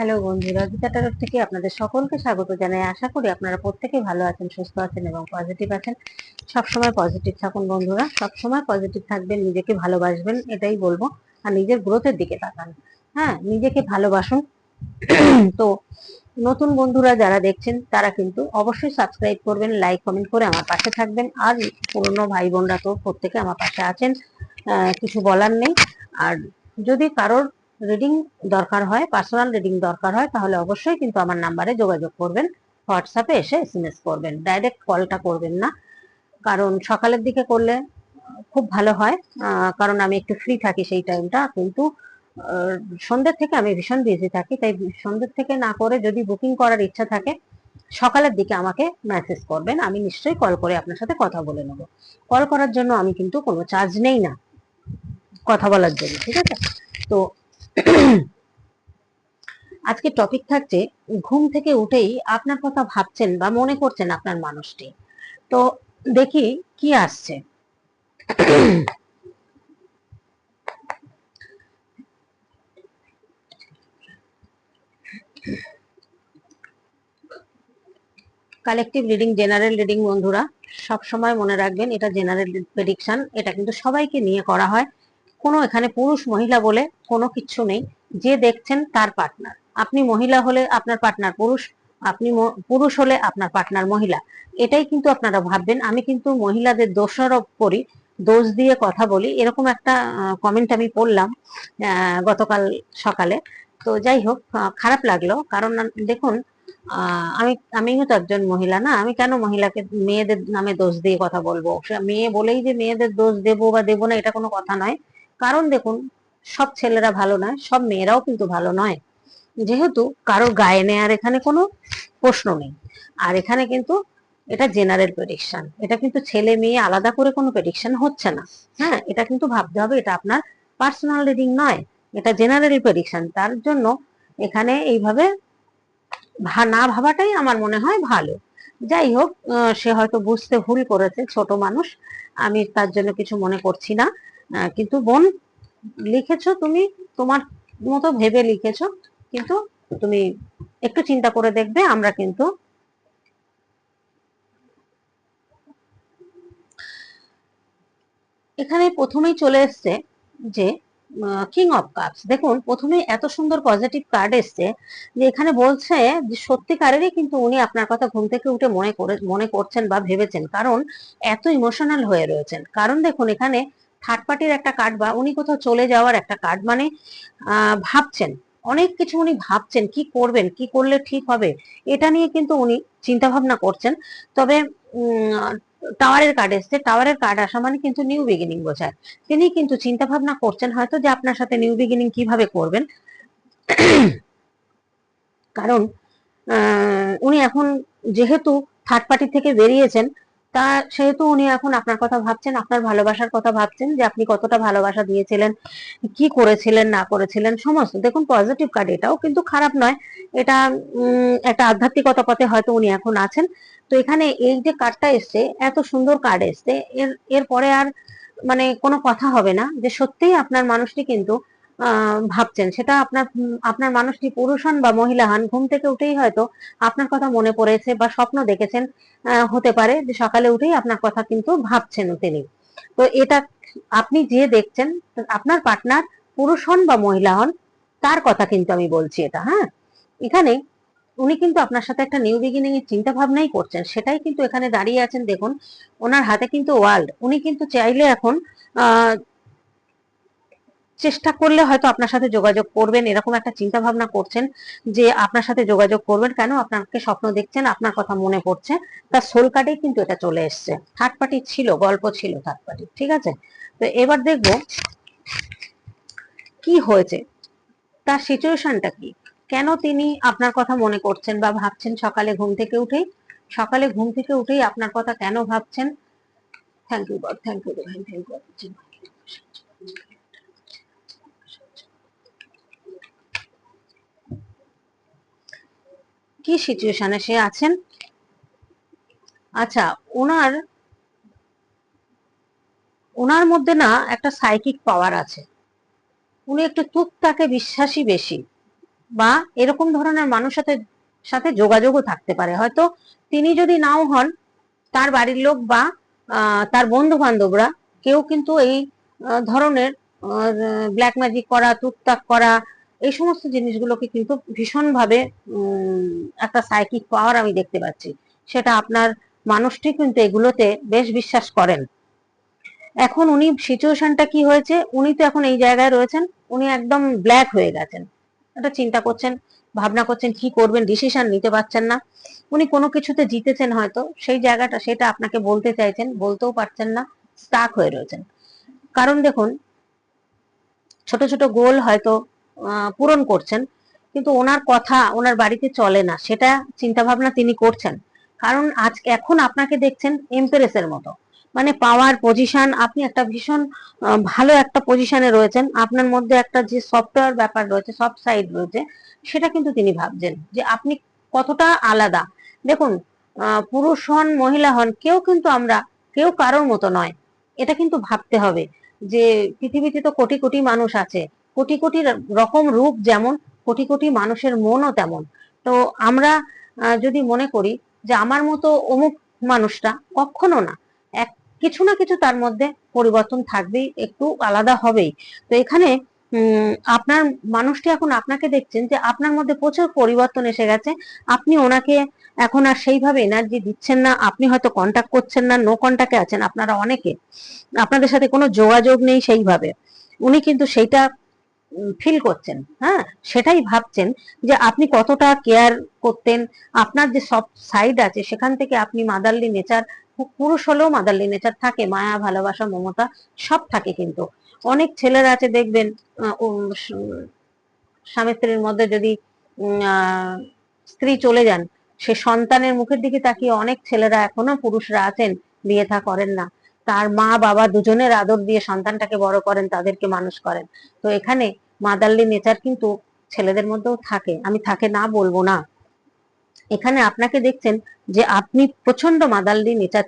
Hello বন্ধুরা গীতা টারোর থেকে আপনাদের সকলকে স্বাগত জানাই। আশা করি আপনারা প্রত্যেকে ভালো আছেন, সুস্থ আছেন এবং পজিটিভ আছেন। সবসময় পজিটিভ থাকুন বন্ধুরা, সবসময় পজিটিভ থাকবেন, নিজেকে ভালোবাসবেন, এটাই বলব। আর নিজের গ্রোথের দিকে তাকান। হ্যাঁ নিজেকে ভালোবাসুন। তো নতুন বন্ধুরা যারা দেখছেন, তারা কিন্তু অবশ্যই সাবস্ক্রাইব করবেন লাইক কমেন্ট করে আমার পাশে থাকবেন। আর পুরনো ভাই বোনরা তো প্রত্যেকে আমার পাশে আছেন কিছু বলার নেই। আর যদি কারোর রিডিং দরকার হয় পার্সোনাল রিডিং দরকার হয়, তাহলে অবশ্যই কিন্তু আমার নাম্বারে যোগাযোগ করবেন হোয়াটসঅ্যাপে এসে এস করবেন ডাইরেক্ট কলটা করবেন না। কারণ সকালের দিকে করলে খুব ভালো হয় কারণ আমি একটু ফ্রি থাকি সেই টাইমটা কিন্তু সন্ধ্যের থেকে আমি ভীষণ বিজি থাকি, তাই সন্ধ্যের থেকে না করে যদি বুকিং করার ইচ্ছা থাকে, সকালের দিকে আমাকে মেসেজ করবেন, আমি নিশ্চয়ই কল করে আপনার সাথে কথা বলে নেব। কল করার জন্য আমি কিন্তু কোনো চার্জ নেই না, কথা বলার জন্য, ঠিক আছে? তো আজকে টপিক থাকছে, ঘুম থেকে উঠেই আপনার কথা ভাবছেন বা মনে করছেন আপনার মানুষটি। তো দেখি কি আসছে। কালেকটিভ রিডিং জেনারেল রিডিং বন্ধুরা সব সময় মনে রাখবেন, এটা জেনারেল প্রেডিকশন এটা কিন্তু সবাইকে নিয়ে করা হয়। কোনো এখানে পুরুষ মহিলা বলে কোনো কিচ্ছু নেই। যে দেখছেন তার পার্টনার আপনি মহিলা হলে আপনার পার্টনার পুরুষ, আপনি পুরুষ হলে আপনার পার্টনার মহিলা। এটাই কিন্তু আপনারা ভাববেন। আমি কিন্তু মহিলাদের দোষারোপ করি, দোষ দিয়ে কথা বলি। এরকম একটা কমেন্ট আমি পড়লাম গতকাল সকালে। তো যাই হোক খারাপ লাগল। কারণ দেখুন আমি, আমিও তো একজন মহিলা না। আমি কেন মহিলাকে মেয়েদের নামে দোষ দিয়ে কথা বলব? মেয়ে বলেই যে মেয়েদের দোষ দেবো বা দেবো না, এটা কোনো কথা নয়। কারণ দেখুন, সব ছেলেরা ভালো নয় সব মেয়েরাও কিন্তু ভালো নয়। যেহেতু কারও গায়ে নেয়ার এখানে কোনো প্রশ্ন নেই। আর এখানে কিন্তু এটা জেনারেল প্রেডিকশন এটা কিন্তু ছেলে মেয়ে আলাদা করে কোনো প্রেডিকশন হচ্ছে না। হ্যাঁ এটা কিন্তু ভাবতে হবে, এটা আপনার পার্সোনাল রিডিং নয়, এটা জেনারেল প্রেডিকশন তার জন্য এখানে এইভাবে না ভাবাটাই আমার মনে হয় ভালো। যাই হোক সে হয়তো বুঝতে ভুল করেছে, ছোট মানুষ। আমি তার জন্য কিছু মনে করছি না। কিন্তু বোন, লিখেছো তুমি, তোমার মতো ভেবে লিখেছো, কিন্তু তুমি একটু চিন্তা করে দেখবে, আমরা কিন্তু এখানে প্রথমেই চলে এসছে যে কিং অফ কাপস দেখুন, প্রথমে এত সুন্দর পজিটিভ কার্ড এসছে যে, এখানে বলছে যে, সত্যিকারেরই কিন্তু উনি আপনার কথা ঘুম থেকে উঠে মনে করে, মনে করছেন বা ভেবেছেন, কারণ এত ইমোশনাল হয়ে রয়েছেন। কারণ দেখুন, এখানে থার্ড পার্টির একটা কার্ড বা উনি কোথাও চলে যাওয়ার একটা কার্ড মানে ভাবছেন। অনেক কিছু উনি ভাবছেন, কি করবেন, কি করলে ঠিক হবে? এটা নিয়ে কিন্তু উনি চিন্তা ভাবনা করছেন। তবে টাওয়ারের কার্ড এসছে। টাওয়ারের কার্ড আসা মানে কিন্তু নিউ বিগিনিং বোঝায়। তিনি কিন্তু চিন্তা ভাবনা করছেন হয়তো যে আপনার সাথে নিউ বিগিনিং কীভাবে করবেন। কারণ উনি এখন যেহেতু থার্ড পার্টি থেকে বেরিয়েছেন তা সেহেতু উনি এখন আপনার কথা ভাবছেন, আপনার ভালোবাসার কথা ভাবছেন যে আপনি কতটা ভালোবাসা দিয়েছিলেন, কি করেছিলেন, না করেছিলেন, সমস্ত। দেখুন পজিটিভ কার্ড এটাও কিন্তু খারাপ নয়। এটা একটা আধ্যাত্মিকতা পথে হয়তো উনি এখন আছেন। তো এখানে এই যে কার্ডটা এসছে, এত সুন্দর কার্ড এসছে, এর, এরপরে আর মানে কোনো কথা হবে না যে সত্যিই আপনার মানুষটি কিন্তু ভাবছেন। সেটা আপনার আপনার মানুষটি পুরুষ হন বা মহিলা হন ঘুম থেকে উঠেই হয়তো আপনার কথা মনে পড়েছে বা স্বপ্ন দেখেছেন হতে পারে যে সকালে উঠেই আপনার কথা কিন্তু ভাবছেন তিনি। তো এটা আপনি যে দেখছেন, আপনার পার্টনার পুরুষ হন বা মহিলা হন তার কথা কিন্তু আমি বলছি এটা হ্যাঁ? এখানে উনি কিন্তু আপনার সাথে একটা নিউ বিগিনিং এর চিন্তা ভাবনাই করছেন। সেটাই কিন্তু এখানে দাঁড়িয়ে আছেন, দেখুন, ওনার হাতে কিন্তু ওয়ার্ল্ড উনি কিন্তু চাইলে এখন আহ চেষ্টা করলে হয়তো আপনার সাথে যোগাযোগ করবেন, এরকম একটা চিন্তা ভাবনা করছেন যে আপনার সাথে যোগাযোগ করবেন কেন? আপনাকে স্বপ্ন দেখছেন, আপনার কথা মনে পড়ছে তার সোল কার্ডেই কিন্তু এটা চলে এসছে। থার্ড পার্টি ছিল, গল্প ছিল থার্ড পার্টি ঠিক আছে? তো এবার দেখব কি হয়েছে, তার সিচুয়েশনটা কি? কেন তিনি আপনার কথা মনে করছেন বা ভাবছেন সকালে ঘুম থেকে উঠেই? সকালে ঘুম থেকে উঠেই আপনার কথা কেন ভাবছেন? Thank you God thank you thank you কি সিচুয়েশনে সে আছেন? আচ্ছা ওনার ওনার মধ্যে না একটা সাইকিক পাওয়ার আছে। উনি একটু টুকটাকে বিশ্বাসী বেশি বা এরকম ধরনের মানুষ সাথে সাথে যোগাযোগও থাকতে পারে। হয়তো তিনি যদি নাও হন, তার বাড়ির লোক বা তার বন্ধু বান্ধবরা কেউ কিন্তু এই ধরনের ব্ল্যাক ম্যাজিক করা টুকটাক করা এই সমস্ত জিনিসগুলোকে কিন্তু ভীষণভাবে একটা সাইকিক পাওয়ার আমি দেখতে পাচ্ছি। সেটা আপনার মানুষটি কিন্তু এগুলোতে বেশ বিশ্বাস করেন। এখন উনি সিচুয়েশনটা কি হয়েছে? উনি তো এখন এই জায়গায় রয়েছেন, উনি একদম ব্ল্যাক হয়ে গেছেন। এটা চিন্তা করছেন, ভাবনা করছেন, কি করবেন? ডিসিশন নিতে পারছেন না। উনি কোনো কিছুতে জিতেছেন হয়তো, সেই জায়গাটা সেটা আপনাকে বলতে চাইছেন, বলতেও পারছেন না স্টাক হয়ে রয়েছেন। কারণ দেখুন, ছোট ছোট গোল হয়তো পূরণ করছেন। কিন্তু ওনার কথা ওনার বাড়িতে চলে না, সেটা চিন্তা ভাবনা তিনি করছেন। কারণ আজ এখন আপনাকে দেখছেন এমপ্রেসের মতো। মানে পাওয়ার পজিশন, আপনি একটা ভীষণ ভালো একটা পজিশনে রয়েছেন। আপনার মধ্যে একটা যে সফটওয়্যার ব্যাপার রয়েছে, সফট সাইড রয়েছে, সেটা কিন্তু তিনি ভাবছেন যে আপনি কতটা আলাদা। দেখুন পুরুষ হন, মহিলা হন, কেউ কিন্তু আমরা, কেউ কারোর মতো নয়। এটা কিন্তু ভাবতে হবে যে পৃথিবীতে তো কোটি কোটি মানুষ আছে। কোটি কোটি রকম রূপ যেমন, কোটি কোটি মানুষের মনও তেমন। তো আমরা যদি মনে করি যে আমার মতো অমুক মানুষটা কখনো না, এক, কিছু না কিছু তার মধ্যে পরিবর্তন থাকবেই, একটু আলাদা হবেই। তো এখানে আপনার মানুষটি এখন আপনাকে দেখছেন যে আপনার মধ্যে প্রচুর পরিবর্তন এসে গেছে। আপনি ওনাকে এখন আর সেইভাবে এনার্জি দিচ্ছেন না, আপনি হয়তো কন্ট্যাক্ট করছেন না নো কন্ট্যাক্টে আছেন আপনারা অনেকে। আপনাদের সাথে কোনো যোগাযোগ নেই সেইভাবে। উনি কিন্তু সেইটা ফিল করছেন হ্যাঁ? সেটাই ভাবছেন যে আপনি কতটা কেয়ার করতেন। আপনার যে সব সাইড আছে, সেখান থেকে আপনি মাদারলি নেচার পুরুষ হলেও মাদারলি নেচার থাকে, মায়া, ভালোবাসা, মমতা, সব থাকে কিন্তু। অনেক ছেলেরা আছে, দেখবেন স্বামী স্ত্রীর মধ্যে যদি স্ত্রী চলে যান, সে সন্তানের মুখের দিকে তাকিয়ে অনেক ছেলেরা এখনও পুরুষরা আছেন, বিয়ে থা করেন না। তার মা, বাবা দুজনের আদর দিয়ে সন্তানটাকে বড় করেন, তাদেরকে মানুষ করেন। তো এখানে মাদারলি নেচার কিন্তু ছেলেদের মধ্যেও থাকে। আমি থাকে না, বলব না। এখানে আপনাকে দেখছেন যে আপনি প্রচণ্ড মাদারলি নেচার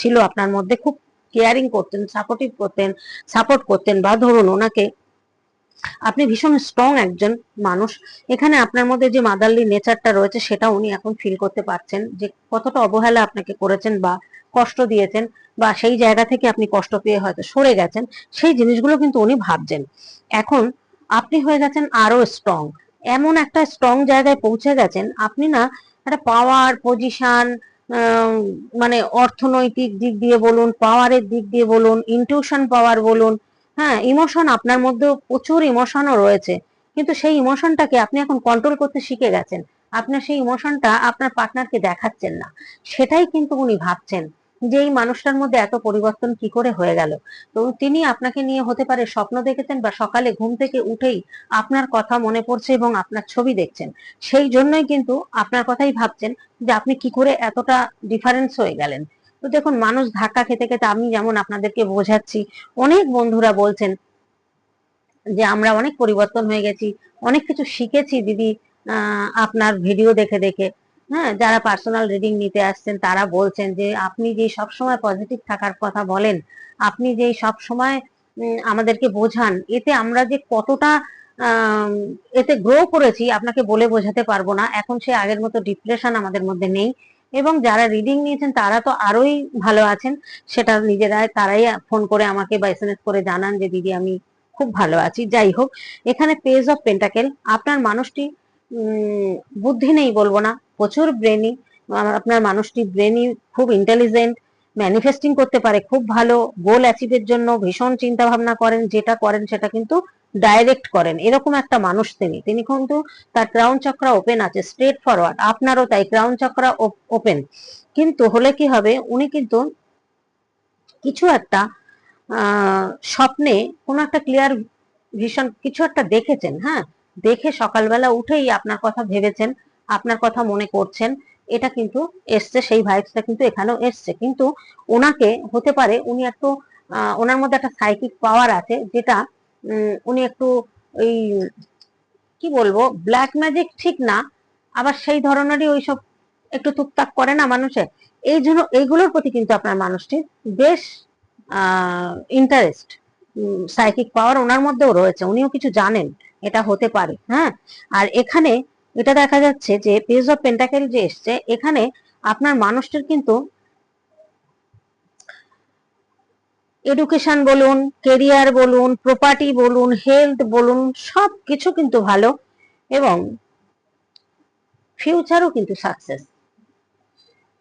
ছিল আপনার মধ্যে, খুব কেয়ারিং করতেন সাপোর্টিভ করতেন সাপোর্ট করতেন বা ধরুন ওনাকে আপনি ভীষণ স্ট্রং একজন মানুষ। এখানে আপনার মধ্যে যে মাদারলি নেচারটা রয়েছে, সেটা উনি এখন ফিল করতে পারছেন যে কতটা অবহেলা আপনাকে করেছেন বা কষ্ট দিয়েছেন। বা সেই জায়গা থেকে আপনি কষ্ট পেয়ে হয়তো সরে গেছেন, সেই জিনিসগুলো কিন্তু উনি ভাবছেন। এখন আপনি হয়ে গেছেন আরও স্ট্রং এমন একটা স্ট্রং জায়গায় পৌঁছে গেছেন, আপনি না একটা পাওয়ার পজিশন মানে অর্থনৈতিক দিক দিয়ে বলুন পাওয়ারের দিক দিয়ে বলুন ইনটিউশন পাওয়ার বলুন হ্যাঁ ইমোশন আপনার মধ্যে প্রচুর ইমোশনও রয়েছে। কিন্তু সেই ইমোশনটাকে আপনি এখন কন্ট্রোল করতে শিখে গেছেন। আপনার সেই ইমোশনটা আপনার পার্টনারকে দেখাচ্ছেন না। সেটাই কিন্তু উনি ভাবছেন। যে এই মানুষটার মধ্যে এত পরিবর্তন কি করে হয়ে গেল? তো তিনি আপনাকে নিয়ে হতে পারে স্বপ্ন দেখেছেন বা সকালে ঘুম থেকে উঠেই আপনার কথা মনে পড়ছে এবং আপনার ছবি দেখছেন। সেই জন্যই কিন্তু আপনার কথাই ভাবছেন যে আপনি কি করে এতটা ডিফারেন্স হয়ে গেলেন। তো দেখুন, মানুষ ধাক্কা খেতে খেতে আমি যেমন আপনাদেরকে বোঝাচ্ছি, অনেক বন্ধুরা বলছেন যে আমরা অনেক পরিবর্তন হয়ে গেছি, অনেক কিছু শিখেছি দিদি আপনার ভিডিও দেখে দেখে। হ্যাঁ যারা পার্সোনাল রিডিং নিতে আসছেন, তারা বলছেন যে, আপনি যে সব সময় পজিটিভ থাকার কথা বলেন, আপনি যে সব সময় আমাদেরকে বোঝান, এতে আমরা যে কতটা এতে গ্রো করেছি, আপনাকে বলে বোঝাতে পারব না। এখন সে আগের মতো ডিপ্রেশন আমাদের মধ্যে নেই এবং যারা রিডিং নিয়েছেন, তারা তো আরোই ভালো আছেন। সেটা নিজেরাই, তারাই ফোন করে আমাকে বা এস করে জানান যে, দিদি, আমি খুব ভালো আছি। যাই হোক, এখানে পেজ অফ পেন্টাকেল আপনার মানুষটি বুদ্ধি নেই বলব না। প্রচুর ব্রেনি আপনার মানুষটি ব্রেনি খুব ইন্টেলিজেন্ট ম্যানিফেস্টিং করতে পারে, খুব ভালো গোল অ্যাচিভের জন্য ভীষণ চিন্তা ভাবনা করেন, যেটা করেন সেটা কিন্তু ডাইরেক্ট করেন। এরকম একটা মানুষ তিনি। তিনি কিন্তু তার ক্রাউন চক্রা ওপেন আছে স্ট্রেট ফরওয়ার্ড আপনারও তাই ক্রাউন চক্রা ওপেন কিন্তু হলে কি হবে, উনি কিন্তু কিছু একটা স্বপ্নে কোনো একটা ক্লিয়ার ভীষণ কিছু একটা দেখেছেন হ্যাঁ? দেখে সকালবেলা উঠেই আপনার কথা ভেবেছেন আপনার কথা মনে করছেন, এটা কিন্তু এসছে, সেই ভাইবসটা কিন্তু এখানেও এসছে। কিন্তু ওনাকে হতে পারে উনি একটু ওনার মধ্যে একটা সাইকিক পাওয়ার আছে, যেটা উনি একটু ওই, কি বলব ব্ল্যাক ম্যাজিক ঠিক না, আবার সেই ধরনেরই ওইসব একটু টুকটাক করে না মানুষের এই জন্য এইগুলোর প্রতি কিন্তু আপনার মানুষটি বেশ ইন্টারেস্ট সাইকিক পাওয়ার ওনার মধ্যেও রয়েছে, উনিও কিছু জানেন, এটা হতে পারে হ্যাঁ? আর এখানে এটা দেখা যাচ্ছে যে পেজ অফ পেন্টাকেল যে এসছে, এখানে আপনার মানুষটার কিন্তু এডুকেশন বলুন কেরিয়ার বলুন প্রপার্টি বলুন হেলথ বলুন সব কিছু কিন্তু ভালো এবং ফিউচারও কিন্তু সাকসেস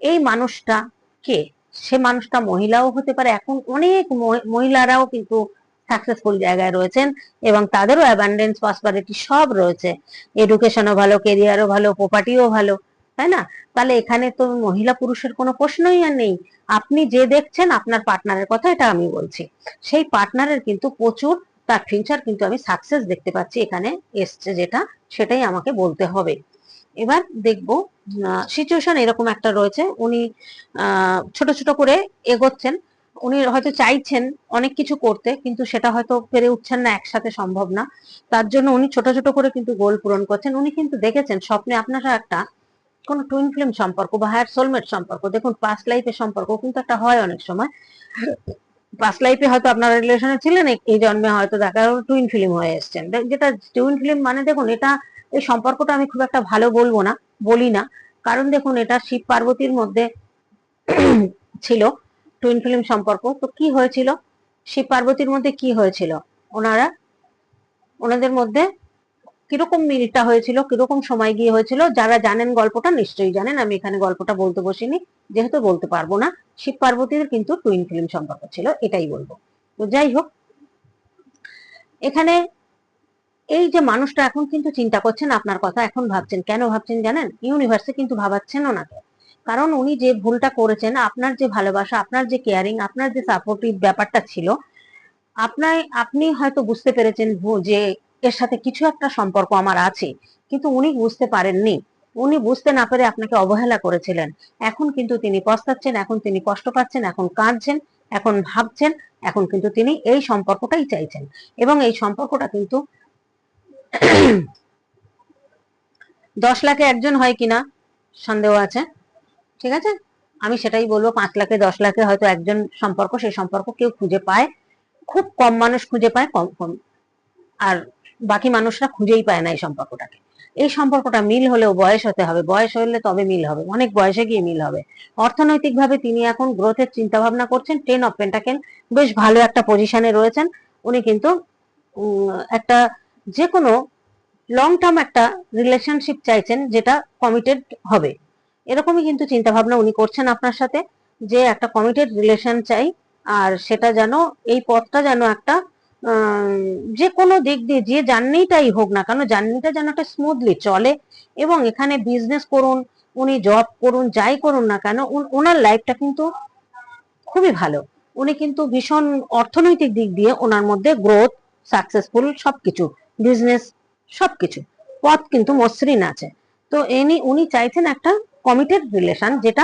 এই মানুষটা কে? সে মানুষটা মহিলাও হতে পারে, এখন অনেক মহিলারাও কিন্তু সাকসেসফুল জায়গায় রয়েছেন এবং তাদেরও অ্যাবান্ডেন্স প্রসপারিটি সব রয়েছে। এডুকেশনও ভালো কেরিয়ারও ভালো প্রপার্টিও ভালো, তাই না? তাহলে এখানে তো মহিলা পুরুষের কোনো প্রশ্নই আর নেই। আপনি যে দেখছেন আপনার পার্টনারের কথা, এটা আমি বলছি। সেই পার্টনারের কিন্তু প্রচুর, তার ফিউচার কিন্তু আমি সাকসেস দেখতে পাচ্ছি, এখানে এসছে যেটা, সেটাই আমাকে বলতে হবে। এবার দেখব সিচুয়েশন এরকম একটা রয়েছে। উনি ছোট ছোট করে এগোচ্ছেন। উনি হয়তো চাইছেন অনেক কিছু করতে, কিন্তু সেটা হয়তো পেরে উঠছেন না, একসাথে সম্ভব না। তার জন্য উনি ছোট ছোট করে কিন্তু গোল পূরণ করছেন। উনি কিন্তু দেখেছেন, স্বপ্নে আপনারা একটা কোনো টুইন ফিল্ম সম্পর্ক বা হায়ার সোলমেট সম্পর্ক। দেখুন পাস্ট লাইফের সম্পর্ক কিন্তু একটা হয় অনেক সময়। পাস্ট লাইফে হয়তো আপনারা রিলেশনে ছিলেন, এই- জন্মে হয়তো দেখা টুইন ফিল্ম হয়ে এসছেন। যেটা টুইন ফিল্ম মানে দেখুন, এটা, এই সম্পর্কটা আমি খুব একটা ভালো বলব না, বলি না। কারণ দেখুন, এটা শিব পার্বতীর মধ্যে ছিল। টুইন ফিল্ম সম্পর্ক। তো কি হয়েছিল? শিব পার্বতীর মধ্যে কি হয়েছিল? ওনারা, ওনাদের মধ্যে কীরকম মিলটা হয়েছিল, কীরকম সময় গিয়ে হয়েছিল, যারা জানেন গল্পটা নিশ্চয়ই জানেন, আমি এখানে গল্পটা বলতে বসিনি, যেহেতু বলতে পারব না শিব পার্বতীর কিন্তু টুইন ফিল্ম সম্পর্ক ছিল, এটাই বলব। তো যাই হোক, এখানে এই যে মানুষটা এখন কিন্তু চিন্তা করছেন, আপনার কথা এখন ভাবছেন, কেন ভাবছেন জানেন? ইউনিভার্সে কিন্তু ভাবাচ্ছেন ওনাকে কারণ উনি যে ভুলটা করেছেন, আপনার যে ভালোবাসা, আপনার যে কেয়ারিং আপনার যে সাপোর্টিভ ব্যাপারটা ছিল আপনার আপনি হয়তো বুঝতে পেরেছেন যে এর সাথে কিছু একটা সম্পর্ক আমার আছে, কিন্তু উনি বুঝতে পারেননি। উনি বুঝতে না পেরে আপনাকে অবহেলা করেছিলেন। এখন কিন্তু তিনি পস্তাচ্ছেন, এখন তিনি কষ্ট পাচ্ছেন, এখন কাঁদছেন, এখন ভাবছেন, এখন কিন্তু তিনি এই সম্পর্কটাই চাইছেন। এবং এই সম্পর্কটা কিন্তু দশ লাখে একজন হয় কিনা, সন্দেহ আছে। ঠিক আছে? আমি সেটাই বলব, পাঁচ লাখে দশ লাখে হয়তো একজন সম্পর্ক, সেই সম্পর্ক কেউ খুঁজে পায়। খুব কম মানুষ খুঁজে পায়, কম কম। আর বাকি মানুষরা খুঁজেই পায় না এই সম্পর্কটাকে। এই সম্পর্কটা মিল হলেও বয়স হতে হবে। বয়স হলে তবে মিল হবে। অনেক বয়সে গিয়ে মিল হবে। অর্থনৈতিকভাবে তিনি এখন গ্রোথের চিন্তা ভাবনা করছেন। টেন অফ পেন্টাকেল বেশ ভালো একটা পজিশনে রয়েছেন। উনি কিন্তু একটা যে কোনো লং টার্ম একটা রিলেশনশিপ চাইছেন যেটা কমিটেড হবে। এরকমই কিন্তু চিন্তা ভাবনা উনি করছেন আপনার সাথে, যে একটা কমিটেড রিলেশন চাই, আর সেটা যেন, এই পথটা যেন একটা যে কোনো দিক দিয়ে, যে জার্নিটাই হোক না কেন, জার্নিটা যেন একটা স্মুথলি চলে, এবং এখানে বিজনেস করুন, উনি জব করুন, যাই করুন না কেন ওনার লাইফটা কিন্তু খুবই ভালো। উনি কিন্তু ভীষণ অর্থনৈতিক দিক দিয়ে ওনার মধ্যে গ্রোথ সাকসেসফুল সবকিছু বিজনেস সবকিছু, পথ কিন্তু মসৃণ আছে। তো এনি, উনি চাইছেন একটা কমিটেড রিলেশন যেটা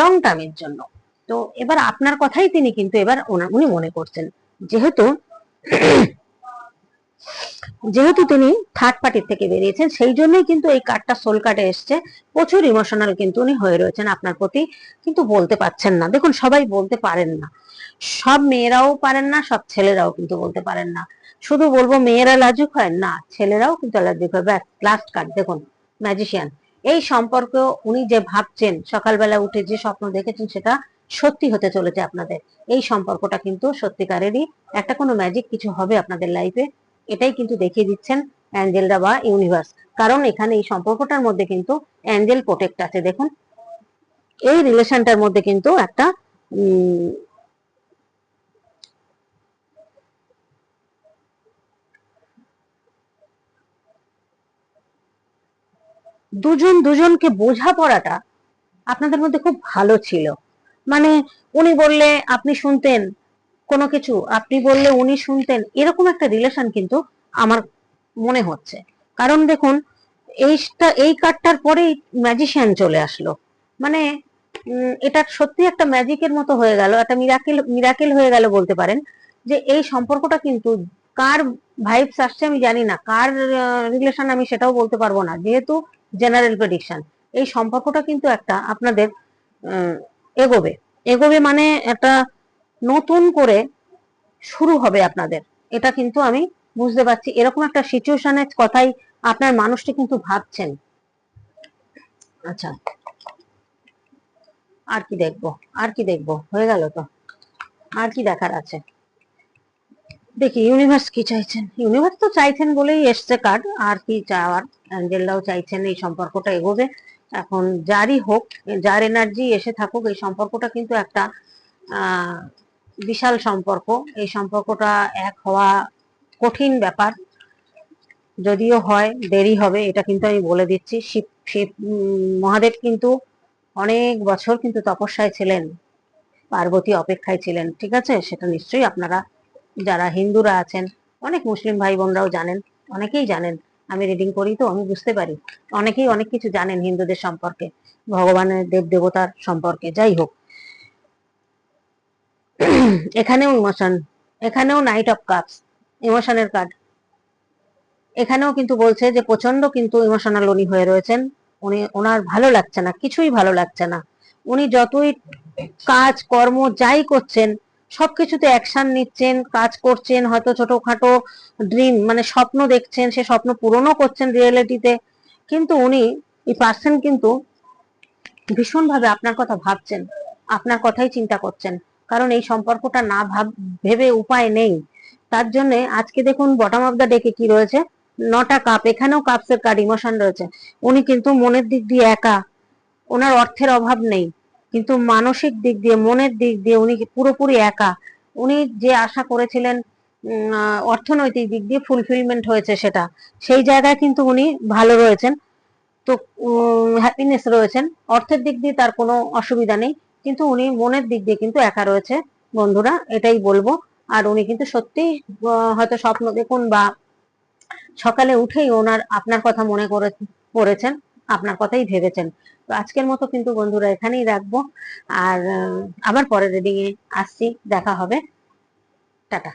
লং টার্মের জন্য। তো এবার আপনার কথাই তিনি কিন্তু এবার উনি মনে করছেন। যেহেতু যেহেতু তিনি থার্ড পার্টির থেকে বেরিয়েছেন, সেই জন্যই কিন্তু এই কার্ডটা সোল কার্ডে এসছে। প্রচুর ইমোশনাল কিন্তু উনি হয়ে রয়েছেন আপনার প্রতি, কিন্তু বলতে পারছেন না। দেখুন, সবাই বলতে পারেন না। সব মেয়েরাও পারেন না, সব ছেলেরাও কিন্তু বলতে পারেন না। শুধু বলব, মেয়েরা লাজুক হয়? না, ছেলেরাও কিন্তু লাজুক হয়। ব্যাস লাস্ট কার্ড দেখুন ম্যাজিশিয়ান এই সম্পর্ক উনি যে ভাবছেন, সকালবেলা উঠে যে স্বপ্ন দেখেছেন, সেটা সত্যি হতে চলেছে আপনাদের। এই সম্পর্কটা কিন্তু সত্যিকারেরই একটা কোনো ম্যাজিক কিছু হবে আপনাদের লাইফে এটাই কিন্তু দেখিয়ে দিচ্ছেন অ্যাঞ্জেলরা বা ইউনিভার্স কারণ এখানে এই সম্পর্কটার মধ্যে কিন্তু অ্যাঞ্জেল প্রোটেক্ট আছে। দেখুন, এই রিলেশনটার মধ্যে কিন্তু একটা দুজন দুজনকে বোঝাপড়াটা আপনাদের মধ্যে খুব ভালো ছিল। মানে উনি বললে আপনি শুনতেন, কোনো কিছু আপনি বললে উনি শুনতেন, এরকম একটা রিলেশন কিন্তু আমার মনে হচ্ছে। কারণ দেখুন এইটা এই কার্ডটার পরেই ম্যাজিশিয়ান চলে আসলো। মানে এটা সত্যি একটা ম্যাজিকের মতো হয়ে গেল, একটা মিরাকেল মিরাকেল হয়ে গেল বলতে পারেন, যে এই সম্পর্কটা কিন্তু কার ভাইবস আসছে আমি জানি না, কার রিলেশন আমি সেটাও বলতে পারব না। যেহেতু জেনারেল প্রেডিকশন এই সম্পর্কটা কিন্তু একটা আপনাদের এগোবে। এগোবে মানে একটা নতুন করে শুরু হবে আপনাদের। এটা কিন্তু আমি বুঝতে পারছি। এরকম একটা সিচুয়েশনের কথাই আপনার মানুষটি কিন্তু ভাবছেন। আচ্ছা। আর কি দেখব? আর কি দেখব? হয়ে গেল তো। আর কি দেখার আছে? দেখি ইউনিভার্স কি চাইছেন? ইউনিভার্স তো চাইছেন বলেই এসছে কার্ড আর কি চাওয়ার? অ্যাঞ্জেলরাও চাইছেন এই সম্পর্কটা এগোবে। এখন যারই হোক, যার এনার্জি এসে থাকুক, এই সম্পর্কটা কিন্তু একটা বিশাল সম্পর্ক। এই সম্পর্কটা এক হওয়া কঠিন ব্যাপার। যদিও হয়, দেরি হবে, এটা কিন্তু আমি বলে দিচ্ছি। শিব শিব মহাদেব কিন্তু অনেক বছর কিন্তু তপস্যায় ছিলেন, পার্বতী অপেক্ষায় ছিলেন, ঠিক আছে? সেটা নিশ্চয়ই আপনারা, যারা হিন্দুরা আছেন, অনেক মুসলিম ভাই বোনরাও জানেন, অনেকেই জানেন। আমি রিডিং করি তো, আমি বুঝতে পারি। অনেকেই অনেক কিছু জানেন হিন্দুদের সম্পর্কে, ভগবানের দেব দেবতার সম্পর্কে, যাই হোক। এখানেও ইমোশন এখানেও নাইট অফ কাপস ইমোশনের কার্ড এখানেও কিন্তু বলছে যে প্রচণ্ড কিন্তু ইমোশনাল উনি হয়ে রয়েছেন। উনি, ওনার ভালো লাগছে না, কিছুই ভালো লাগছে না। উনি যতই কাজ, কর্ম যাই করছেন সবকিছুতে অ্যাকশন নিচ্ছেন, কাজ করছেন, হয়তো ছোটখাটো ড্রিম মানে স্বপ্ন দেখছেন, সে স্বপ্ন পূরণও করছেন রিয়েলিটিতে কিন্তু উনি, এই পার্সন কিন্তু ভীষণভাবে আপনার কথা ভাবছেন, আপনার কথাই চিন্তা করছেন। কারণ এই সম্পর্কটা না ভাব, ভেবে উপায় নেই। তার জন্য আজকে দেখুন বটম অফ দ্য ডেকে কি রয়েছে? নটা কাপ এখানেও কাপসের কার্ড ইমোশন রয়েছে। উনি কিন্তু মনের দিক দিয়ে একা, ওনার অর্থের অভাব নেই। কিন্তু মানসিক দিক দিয়ে, মনের দিক দিয়ে উনি পুরোপুরি একা। উনি যে আশা করেছিলেন অর্থনৈতিক দিক দিয়ে ফুলফিলমেন্ট হয়েছে সেটা, সেই জায়গায় কিন্তু উনি ভালো রয়েছেন। তো হ্যাপিনেস রয়েছেন। অর্থের দিক দিয়ে তার কোনো অসুবিধা নেই, কিন্তু উনি মনের দিক দিয়ে কিন্তু একা রয়েছে, বন্ধুরা, এটাই বলব। আর উনি কিন্তু সত্যিই হয়তো স্বপ্ন দেখুন বা সকালে উঠেই ওনার আপনার কথা মনে করে পড়েছেন আপনার কথাই ভেবেছেন। তো আজকের মতো কিন্তু বন্ধুরা এখানেই রাখব। আর আবার পরের রিডিং এ আসছি, দেখা হবে। টাটা।